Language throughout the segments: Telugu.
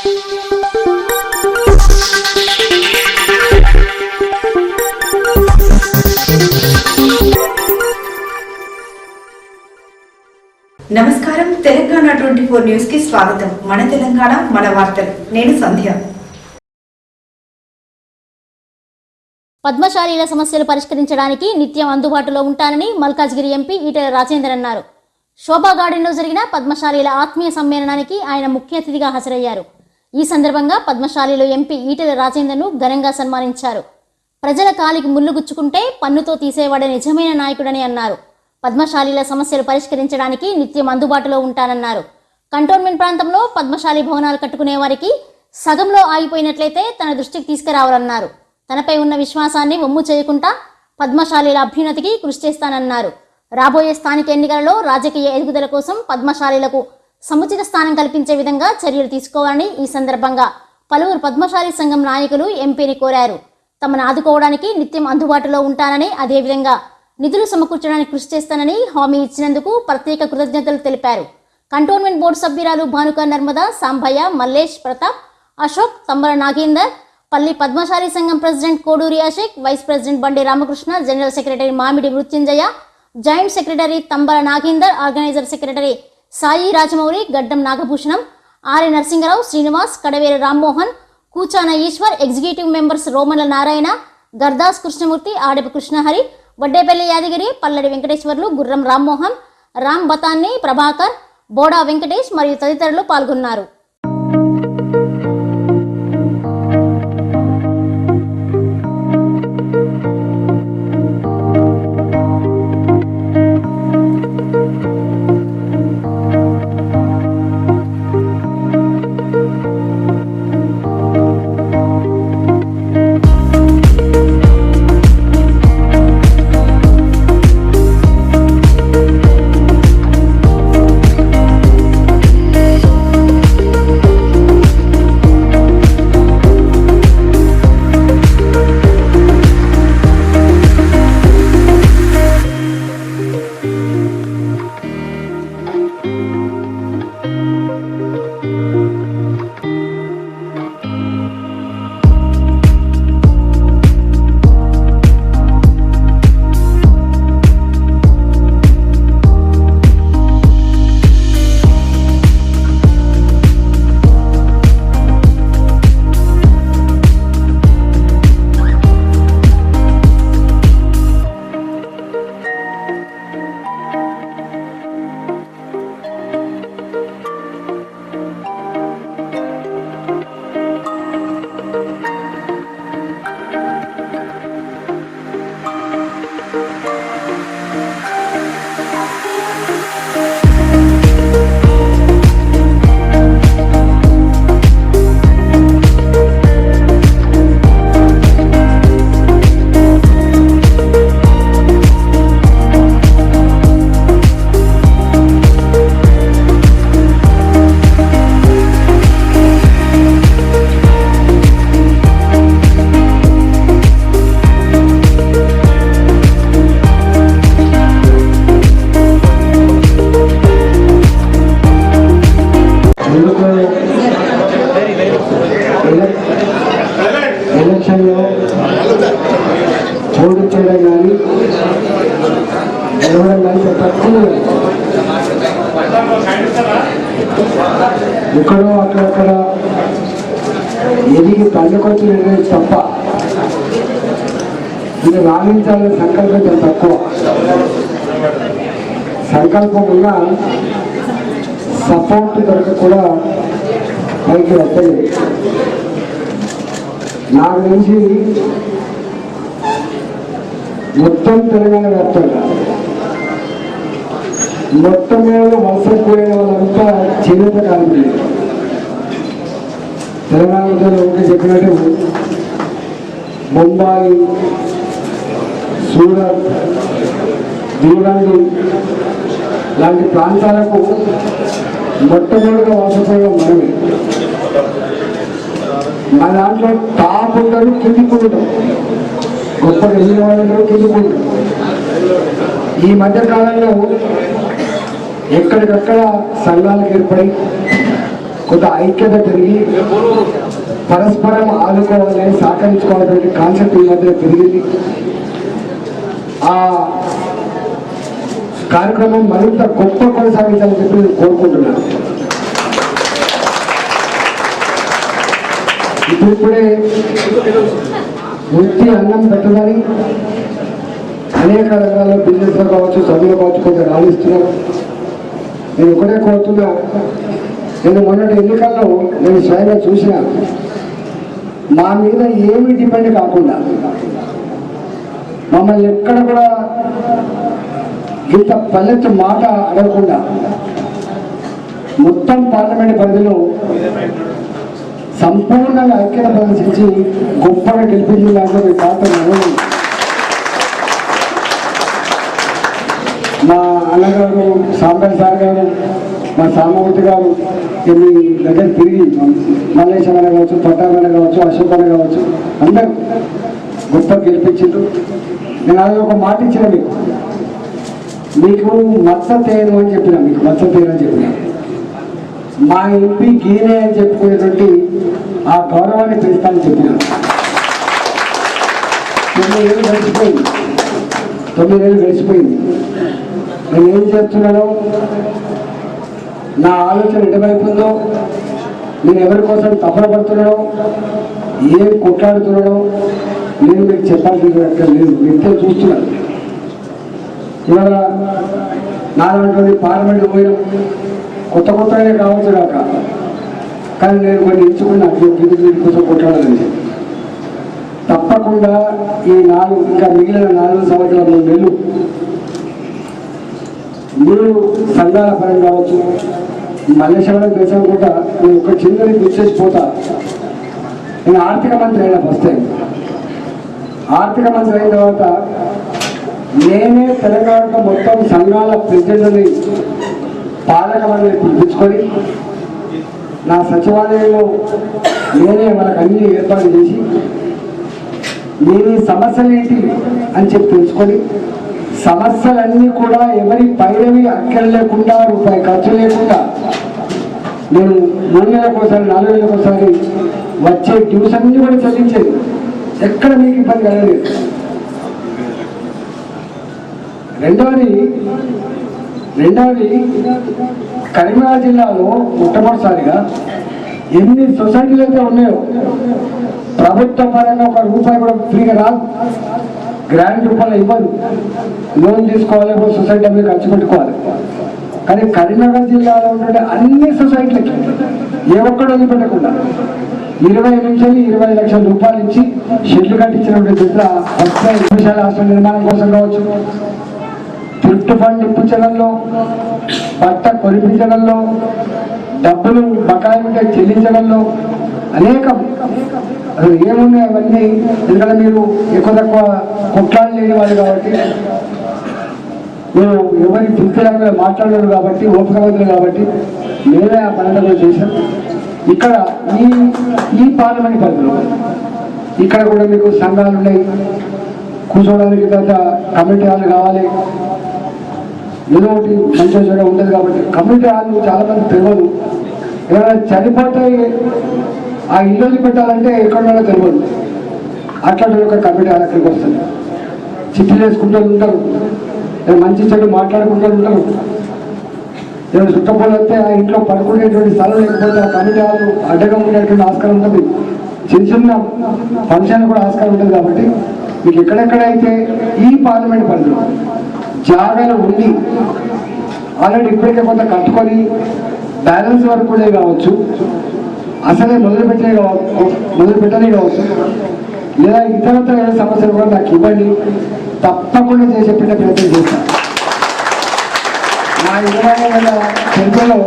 నమస్కారం. తెలంగాణ ట్వంటీ ఫోర్ న్యూస్కి స్వాగతం. మన తెలంగాణ మన వార్తలు. నేను సంధ్య. పద్మశాలీల సమస్యలు పరిష్కరించడానికి నిత్యం అందుబాటులో ఉంటానని మల్కాజ్గిరి ఎంపీ ఈటెల రాజేందర్ అన్నారు. శోభా గార్డెన్లో జరిగిన పద్మశాలీల ఆత్మీయ సమ్మేళనానికి ఆయన ముఖ్య అతిథిగా హాజరయ్యారు. ఈ సందర్భంగా పద్మశాలీలు ఎంపీ ఈటెల రాజేందర్ను ఘనంగా సన్మానించారు. ప్రజల కాలికి ముళ్ళు గుచ్చుకుంటే పన్నుతో తీసేవాడే నిజమైన నాయకుడని అన్నారు. పద్మశాలీల సమస్యలు పరిష్కరించడానికి నిత్యం అందుబాటులో ఉంటానన్నారు. కంటోన్మెంట్ ప్రాంతంలో పద్మశాలి భవనాలు కట్టుకునే వారికి సగంలో ఆగిపోయినట్లయితే తన దృష్టికి తీసుకురావాలన్నారు. తనపై ఉన్న విశ్వాసాన్ని ఒమ్ము చేయకుండా పద్మశాలీల అభ్యున్నతికి కృషి చేస్తానన్నారు. రాబోయే స్థానిక ఎన్నికలలో రాజకీయ ఎదుగుదల కోసం పద్మశాలీలకు సముచిత స్థానం కల్పించే విధంగా చర్యలు తీసుకోవాలని ఈ సందర్భంగా పలువురు పద్మశాలి సంఘం నాయకులు ఎంపీని కోరారు. తమను ఆదుకోవడానికి నిత్యం అందుబాటులో ఉంటానని అదేవిధంగా నిధులు సమకూర్చడానికి కృషి చేస్తానని హామీ ఇచ్చినందుకు ప్రత్యేక కృతజ్ఞతలు తెలిపారు. కంటోన్మెంట్ బోర్డు సభ్యురాలు భానుక నర్మద సాంభయ్య మల్లేష్ ప్రతాప్ అశోక్ తంబర నాగేందర్ పల్లి పద్మశాలి సంఘం president Koduri Ashok vice president Bandi Ramakrishna general secretary Mamidi Mrutyunjaya joint secretary Tambara Nagender organizer secretary Sai Rajamouli Gaddam Nagabhushanam Arya Narasimharao Srinivas Kadaveru Rammohan Koochana Eshwar executive members Romala Narayana Gardas Krishnamurthy Adapu Krishnahari Vaddepalli Yadagiri Palladi Venkateshwarlu Gurram Rammohan Ram బతాన్ని Prabhakar Boda Venkatesh మరియు తదితరులు పాల్గొన్నారు. ఎక్కడో అక్కడక్కడ ఎదిగి పండుకొచ్చి నిర్ణయం తప్ప. ఇది రాణించాలనే సంకల్పం చాలా తక్కువ. సంకల్పం ఉన్న సపోర్ట్ దొరక కూడా పైకి వస్తుంది నా తెలిసి మొత్తం తెలంగాణ వ్యాప్తంగా మొత్తం మీద వలసపోయిన వాళ్ళంతా చేనేత కార్మికులు తెలంగాణ ఒకటి చెప్పినట్టు ముంబాయి సూరత్ దూరండి లాంటి ప్రాంతాలకు మొట్టమొదటిగా వలసపోయడం మనమే. మన దాంట్లో టాప్ ఉంటారు కిందికి ఉంటారు గొప్ప వెళ్ళిన వాళ్ళు కిందికి ఉంటారు ఈ మధ్య కాలంలో ఎక్కడికక్కడ సంఘాలకు ఏర్పడి కొంత ఐక్యత పెరిగి పరస్పరం ఆదుకోవాలని సహకరించుకోవాలనే కాన్సెప్ట్ ఈ మధ్య పెరిగింది. ఆ కార్యక్రమం మరింత గొప్ప కొనసాగించాలని చెప్పి నేను కోరుకుంటున్నాను. ఇప్పుడిప్పుడే వృత్తి అన్నం పెట్టదని అనేక రకాల బిజినెస్లో కావచ్చు చదువులో కావచ్చు కొంత రాణిస్తున్నారు. నేను ఒకటే కోరుతున్నా. నేను మొన్నటి ఎన్నికల్లో నేను స్వయంగా చూసిన. మా మీద ఏమి డిపెండ్ కాకుండా మమ్మల్ని ఎక్కడ కూడా ఇంత పల్లెత్తు మాట అడగకుండా మొత్తం పార్లమెంట్ పరిధిలో సంపూర్ణంగా ఐక్యత ప్రదర్శించి గొప్పగా గెలిపించిన దాంట్లో మీ పాత్ర అన్నగారు సాంబర్ సార్ గారు మా సామూర్తి గారు ఇక మీ దగ్గర తిరిగి మల్లేశం అన్న కావచ్చు పట్టాభి అన్న కావచ్చు అశోక్ అన్న కావచ్చు అందరూ గొప్ప గెలిపించారు నేను అది ఒక మాట ఇచ్చిన మీకు. మీకు మత్స తేను అని చెప్పిన మీకు మత్స తేను అని చెప్పిన. మా ఎంపీ గీనే అని చెప్పుకునేటువంటి ఆ గౌరవాన్ని పెంచుతానని చెప్పిన. తొమ్మిది ఏళ్ళు గడిచిపోయింది. తొమ్మిది ఏళ్ళు గడిచిపోయింది. నేను ఏం చేస్తున్నానో? నా ఆలోచన ఎటువైపు ఉందో నేను ఎవరి కోసం తపన పడుతున్నానో ఏం కొట్లాడుతున్నానో నేను మీకు చెప్పాల్సిన అక్కడ లేదు. నిత్యం చూస్తున్నాను. ఇవాళ నాలుగు పార్లమెంట్ పోయిన కొత్త కొత్తగానే కావచ్చు కాక కానీ నేను కొన్ని ఎంచుకున్నా వీటి కోసం కొట్లాడాలని తప్పకుండా ఈ నాలుగు ఇంకా మిగిలిన నాలుగు సంవత్సరాల మూడు నెలలు మీరు సంఘాల పరంగా కావచ్చు మల్లేశ్వరం దేశం కూడా నేను ఒక చిన్నది గుర్చేసి పోతా నేను ఆర్థిక మంత్రి అయినా ఫస్ట్ టైం ఆర్థిక మంత్రి అయిన తర్వాత నేనే తెలంగాణ మొత్తం సంఘాల ప్రెసిడెంట్ని పాలక మండలి పిలిపించుకొని నా సచివాలయంలో నేనే వాళ్ళకి అన్ని ఏర్పాటు చేసి నేను సమస్యలు ఏంటి అని చెప్పి తెలుసుకొని సమస్యలన్నీ కూడా ఎవరి పైనవి అక్కడ లేకుండా రూపాయి ఖర్చు లేకుండా నేను మూడు నెలలకోసారి నాలుగు నెలలకోసారి వచ్చే డ్యూస్ అన్ని కూడా చెల్లించేది ఎక్కడ మీకు ఇబ్బంది కలగలేదు? రెండవది రెండవది కరీంనగర్ జిల్లాలో మొట్టమొదటిసారిగా ఎన్ని సొసైటీలు అయితే ఉన్నాయో ప్రభుత్వ పరంగా ఒక రూపాయి కూడా ఫ్రీగా రాదు. గ్రాండ్ రూపాయలు ఇవ్వరు. లోన్ తీసుకోవాలి సొసైటీ మీద ఖర్చు పెట్టుకోవాలి. కానీ కరీంనగర్ జిల్లాలో ఉండే అన్ని సొసైటీలకి ఏ ఒక్కడు వదిలిపెట్టకుండా ఇరవై నిమిషాలు ఇరవై లక్షల రూపాయలు ఇచ్చి షెడ్లు కట్టించినటువంటి జిల్లా విశాల హాస్టల్ నిర్మాణం కోసం కావచ్చు థ్రిఫ్ట్ ఫండ్ ఇప్పించడంలో బట్ట కొనిపించడంలో డబ్బులు బకాయి ఉంటే చెల్లించడంలో అనేకం. అసలు ఏమున్నాయి అవన్నీ? ఎందుకంటే మీరు ఎక్కువ తక్కువ కొట్లాడు లేని వాళ్ళు కాబట్టి మేము ఎవరి వృత్తిరంగా మాట్లాడలేదు కాబట్టి ఓపికవంతులు కాబట్టి మేమే ఆ పనులను చేశాం ఇక్కడ ఈ ఈ పార్లమెంట్ పరిధిలో ఇక్కడ కూడా మీకు సంఘాలు ఉన్నాయి. కూర్చోవడానికి తర్వాత కమిటీ హాల్ కావాలి. ఏదో ఒకటి మంచిగా చెడు ఉండదు కాబట్టి కమ్యూనిటీ హాల్ చాలా మంది తెలియదు ఎవరైనా చనిపోతే ఆ ఇల్లు పెట్టాలంటే ఎక్కడైనా తెలియదు అట్లాంటి ఒక కమిటీ అక్కడికి వస్తుంది. చిట్టి వేసుకుంటూ ఉంటారు. మంచి చెడు మాట్లాడుకుంటూ ఉంటారు. ఏదో చుట్టపోలు వస్తే ఆ ఇంట్లో పడుకునేటువంటి స్థలం లేకపోతే ఆ కమిటీ వాళ్ళు అడ్డగా ఉండేటువంటి ఆస్కారం ఉంటుంది. చిన్న చిన్న ఫంక్షన్ కూడా ఆస్కారం ఉంటుంది కాబట్టి మీకు ఎక్కడెక్కడైతే ఈ పార్లమెంట్ పరిధిలో జాగాలు ఉండి ఆల్రెడీ ఇప్పటికే కొంత కట్టుకొని బ్యాలెన్స్ వరకు కూడా కావచ్చు. అసలే మొదలు పెట్టలే మొదలు పెట్టలే కావచ్చు లేదా ఇతరత్ర ఏ సమస్యలు కూడా నాకు ఇవ్వండి. తప్పకుండా చేసే పెట్టే ప్రయత్నం చేస్తాను నా ఇరవై ఏళ్ళ చరిత్రలో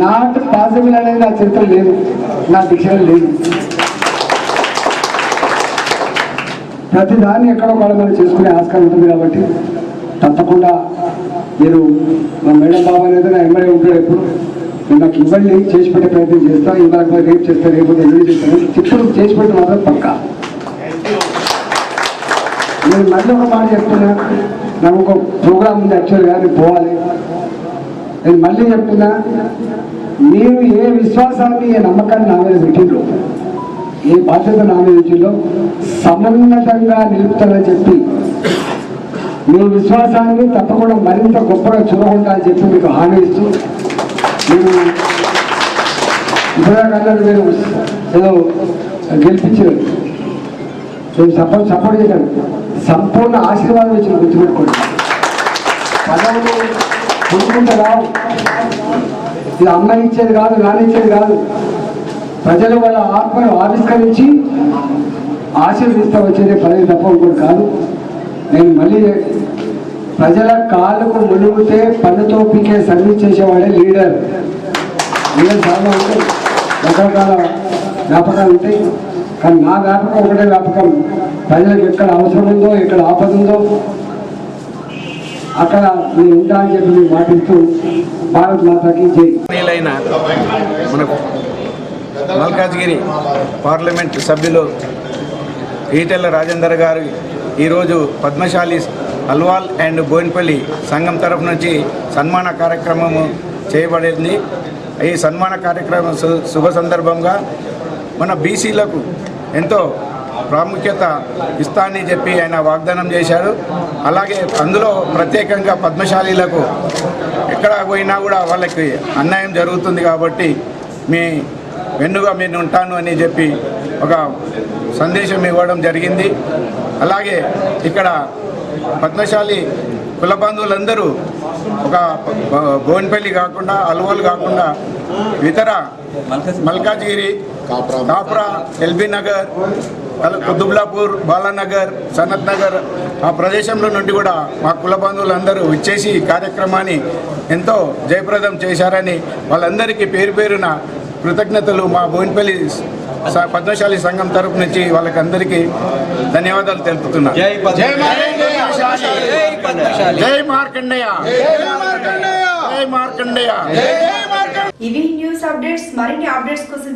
నాట్ పాసిబుల్ అనేది నా చరిత్ర లేదు. నా డిక్షనరీ లేదు. ప్రతి దాన్ని ఎక్కడో కూడా మనం చేసుకునే ఆస్కారం ఉంటుంది కాబట్టి తప్పకుండా మీరు మా మేడం బాబు అనేది నా ఎమ్మెల్యే ఉంటాడు ఎప్పుడు నేను నాకు ఇవ్వండి చేసి పెట్టే ప్రయత్నం చేస్తా ఇవాళ రేపు చేస్తా రేపు ఎల్లుండి చేస్తాను? చిప్పుడు చేసి పెట్టడం మాత్రం పక్క. నేను మళ్ళీ ఒక మాట చెప్తున్నా నాకు ఒక ప్రోగ్రామ్ ఉంది యాక్చువల్గా నేను పోవాలి. నేను మళ్ళీ చెప్తున్నా మీరు ఏ విశ్వాసాన్ని ఏ నమ్మకాన్ని నా మీద పెట్టిండ్రు ఏ బాధ్యత నా మీద పెట్టిండ్రో సమున్నతంగా నిలుపుతానని చెప్పి మీ విశ్వాసాన్ని తప్పకుండా మరింత గొప్పగా చూడకుండా అని చెప్పి మీకు హామీ ఇస్తూ మీరు ఇప్పటిదాకా మీరు ఏదో గెలిపించారు. నేను సపోర్ట్ సపోర్ట్ చేశాను సంపూర్ణ ఆశీర్వాదం ఇచ్చిన గుర్తుపెట్టుకోండి. పదవులు కొనుక్కుంటే రావు. ఇది అమ్మ ఇచ్చేది కాదు నాన్న కాదు. ప్రజలు వాళ్ళ ఆత్మను ఆవిష్కరించి ఆశీర్వదిస్తా వచ్చేది పదవి తప్ప ఇంకోటి కాదు. నేను మళ్ళీ ప్రజల కాళ్ళకు మునిగితే పన్నుతో పీకే సర్వీస్ చేసేవాడే లీడర్. లీడర్ చాలా ఉంటాయి రకరకాల జ్ఞాపకాలు ఉంటాయి. కానీ నా జ్ఞాపకం ఒకటే జ్ఞాపకం. ప్రజలకు ఎక్కడ అవసరం ఉందో ఎక్కడ ఆపద ఉందో అక్కడ నేను ఉంటా అని చెప్పి మీరు మాటిస్తూ భారత్ మాతాకి జై. మల్కాజ్గిరి పార్లమెంట్ సభ్యులు ఈటెల రాజేందర్ గారు ఈరోజు పద్మశాలి అల్వాల్ అండ్ బోయిన్పల్లి సంఘం తరఫు నుంచి సన్మాన కార్యక్రమము చేయబడింది. ఈ సన్మాన కార్యక్రమం శుభ సందర్భంగా మన బీసీలకు ఎంతో ప్రాముఖ్యత ఇస్తా అని చెప్పి ఆయన వాగ్దానం చేశారు. అలాగే అందులో ప్రత్యేకంగా పద్మశాలీలకు ఎక్కడ పోయినా కూడా వాళ్ళకి అన్యాయం జరుగుతుంది కాబట్టి మీ వెన్నుగా నేను ఉంటాను అని చెప్పి ఒక సందేశం ఇవ్వడం జరిగింది. అలాగే ఇక్కడ పద్మశాలి కుల బంధువులందరూ ఒక గోవినపల్లి కాకుండా అల్వోలు కాకుండా ఇతర మల్కాజ్గిరి కాప్రా ఎల్బీ నగర్ కల్- కుతుబ్లాపూర్ బాలానగర్ సనత్ నగర్ ఆ ప్రదేశంలో నుండి కూడా మా కుల బంధువులందరూ వచ్చేసి ఈ కార్యక్రమాన్ని ఎంతో జయప్రదం చేశారని వాళ్ళందరికీ పేరు పేరున కృతజ్ఞతలు మా బోయినపల్లి పద్మశాలి సంఘం తరపు నుంచి వాళ్ళకి అందరికీ ధన్యవాదాలు తెలుపుతున్నా అప్డేట్స్ కోసం